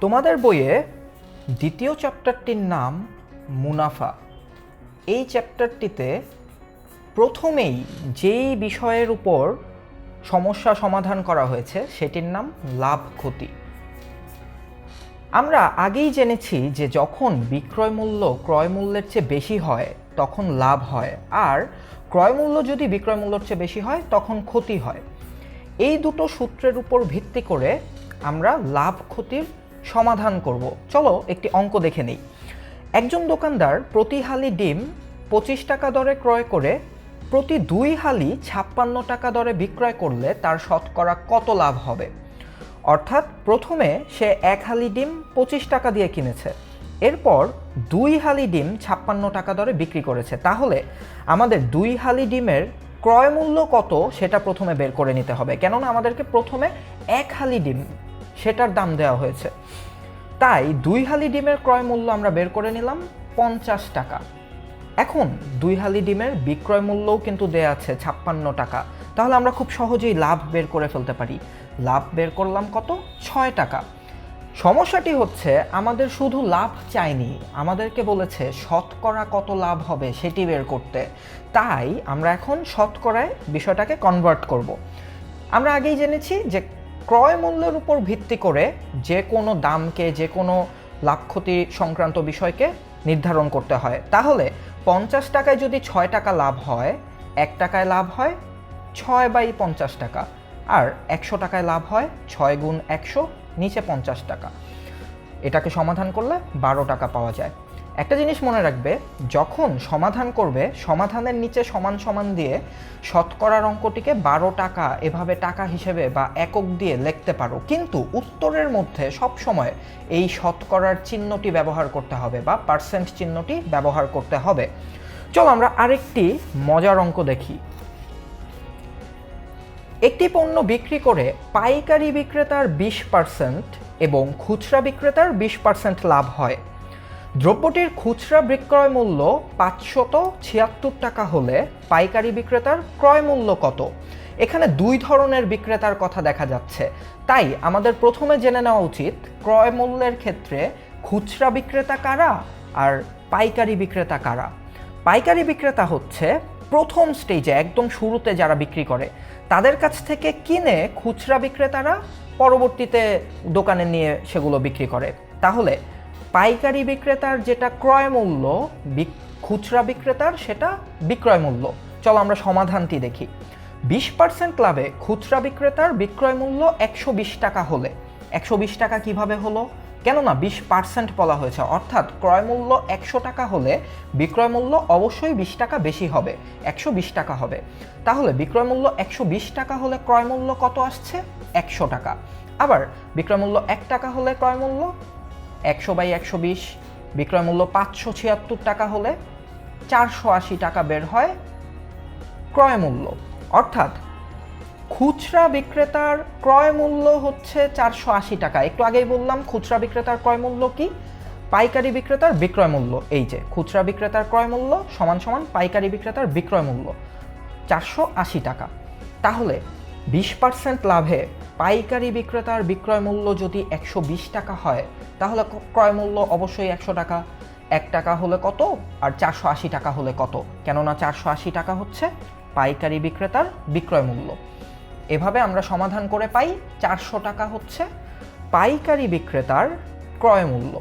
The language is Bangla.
তোমাদের বইয়ে দ্বিতীয় চ্যাপ্টারটির নাম মুনাফা। এই চ্যাপ্টারটিতে প্রথমেই যেই বিষয়ের উপর সমস্যা সমাধান করা হয়েছে, সেটির নাম লাভ ক্ষতি। আমরা আগেই জেনেছি যে যখন বিক্রয় মূল্য ক্রয় মূল্যের চেয়ে বেশি হয়, তখন লাভ হয়। আর ক্রয় মূল্য যদি বিক্রয় মূল্যের চেয়ে বেশি হয়, তখন ক্ষতি হয়। এই দুটো সূত্রের উপর ভিত্তি করে আমরা লাভ ক্ষতির সমাধান করব। চলো একটি অঙ্ক দেখে নিই। একজন দোকানদার প্রতি হালি ডিম পঁচিশ টাকা দরে ক্রয় করে, প্রতি দুই হালি ছাপ্পান্ন টাকা দরে বিক্রয় করলে তার শতকরা কত লাভ হবে? অর্থাৎ প্রথমে সে এক হালি ডিম পঁচিশ টাকা দিয়ে কিনেছে, এরপর দুই হালি ডিম ছাপ্পান্ন টাকা দরে বিক্রি করেছে। তাহলে আমাদের দুই হালি ডিমের ক্রয় মূল্য কত সেটা প্রথমে বের করে নিতে হবে। কেননা আমাদেরকে প্রথমে এক হালি ডিম সেটার দাম দেওয়া হয়েছে। তাই দুই হালি ডিমের ক্রয় মূল্য আমরা বের করে নিলাম পঞ্চাশ টাকা। এখন দুই হালি ডিমের বিক্রয় মূল্যও কিন্তু দেয়া আছে ছাপ্পান্ন টাকা। তাহলে আমরা খুব সহজেই লাভ বের করে ফেলতে পারি। লাভ বের করলাম কত? ছয় টাকা। সমস্যাটি হচ্ছে আমাদের শুধু লাভ চাইনি, আমাদেরকে বলেছে শতকরা কত লাভ হবে সেটি বের করতে। তাই আমরা এখন শতকরায় বিষয়টাকে কনভার্ট করব। আমরা আগেই জেনেছি যে ক্রয় মূল্যের উপর ভিত্তি করে যে কোনো দামকে, যে কোনো লাভ ক্ষতি সংক্রান্ত বিষয়কে নির্ধারণ করতে হয়। তাহলে পঞ্চাশ টাকায় যদি ছয় টাকা লাভ হয়, এক টাকায় লাভ হয়, ছয় বাই পঞ্চাশ টাকা। আর একশো টাকায় লাভ হয়, ছয় গুণ একশো, নিচে পঞ্চাশ টাকা। এটাকে সমাধান করলে বারো টাকা পাওয়া যায়। একটা জিনিস মনে রাখবে, যখন সমাধান করবে, সমাধানের নিচে সমান সমান দিয়ে শতকরার অঙ্কটিকে বারো টাকা এভাবে টাকা হিসেবে বা একক দিয়ে লিখতে পারো। কিন্তু উত্তরের মধ্যে সব সময় এই শতকরার চিহ্নটি ব্যবহার করতে হবে বা পার্সেন্ট চিহ্নটি ব্যবহার করতে হবে। চলো আমরা আরেকটি মজার অঙ্ক দেখি। একটি পণ্য বিক্রি করে পাইকারি বিক্রেতার বিশ পার্সেন্ট এবং খুচরা বিক্রেতার বিশ পার্সেন্ট লাভ হয়। দ্রব্যটির খুচরা বিক্রয় মূল্য পাঁচশত ছিয়াত্তর টাকা হলে পাইকারি বিক্রেতার ক্রয় মূল্য কত? এখানে দুই ধরনের বিক্রেতার কথা দেখা যাচ্ছে। তাই আমাদের প্রথমে জেনে নেওয়া উচিত, ক্রয় মূল্যের ক্ষেত্রে খুচরা বিক্রেতা কারা আর পাইকারি বিক্রেতা কারা? পাইকারি বিক্রেতা হচ্ছে প্রথম স্টেজে একদম শুরুতে যারা বিক্রি করে, তাদের কাছ থেকে কিনে খুচরা বিক্রেতারা পরবর্তীতে দোকানে নিয়ে সেগুলো বিক্রি করে। তাহলে পাইকারি বিক্রেতার যেটা ক্রয় মূল্য খুচরা বিক্রেতার সেটা বিক্রয় মূল্য। চলো আমরা সমাধানটি দেখি। বিশ পার্সেন্ট লাভে খুচরা বিক্রেতার বিক্রয় মূল্য একশো বিশ টাকা হলে। একশো বিশ টাকা কীভাবে হলো? কেননা বিশ পার্সেন্ট বলা হয়েছে, অর্থাৎ ক্রয় মূল্য একশো টাকা হলে বিক্রয় মূল্য অবশ্যই বিশ টাকা বেশি হবে, একশো বিশ টাকা হবে। তাহলে বিক্রয় মূল্য একশো বিশ টাকা হলে ক্রয় মূল্য কত আসছে? একশো টাকা। আবার বিক্রয় মূল্য এক টাকা হলে ক্রয় মূল্য একশো বাই একশো বিশ, বিক্রয় মূল্য পাঁচশো ছিয়াত্তর টাকা হলে চারশো আশি টাকা বের হয় ক্রয় মূল্য। অর্থাৎ খুচরা বিক্রেতার ক্রয় মূল্য হচ্ছে চারশো আশি টাকা। একটু আগেই বললাম, খুচরা বিক্রেতার ক্রয় মূল্য কি? পাইকারি বিক্রেতার বিক্রয় মূল্য। এই যে, খুচরা বিক্রেতার ক্রয় মূল্য সমান সমান পাইকারি বিক্রেতার বিক্রয় মূল্য, চারশো আশি টাকা। তাহলে বিশ পার্সেন্ট লাভে পাইকারি বিক্রেতার বিক্রয় মূল্য যদি একশো বিশ টাকা হয়, তাহলে ক্রয় মূল্য অবশ্যই একশো টাকা। এক টাকা হলে কত আর চারশো আশি টাকা হলে কত? কেননা চারশো আশি টাকা হচ্ছে পাইকারি বিক্রেতার বিক্রয় মূল্য। এভাবে আমরা সমাধান করে পাই চারশো টাকা হচ্ছে পাইকারি বিক্রেতার ক্রয় মূল্য।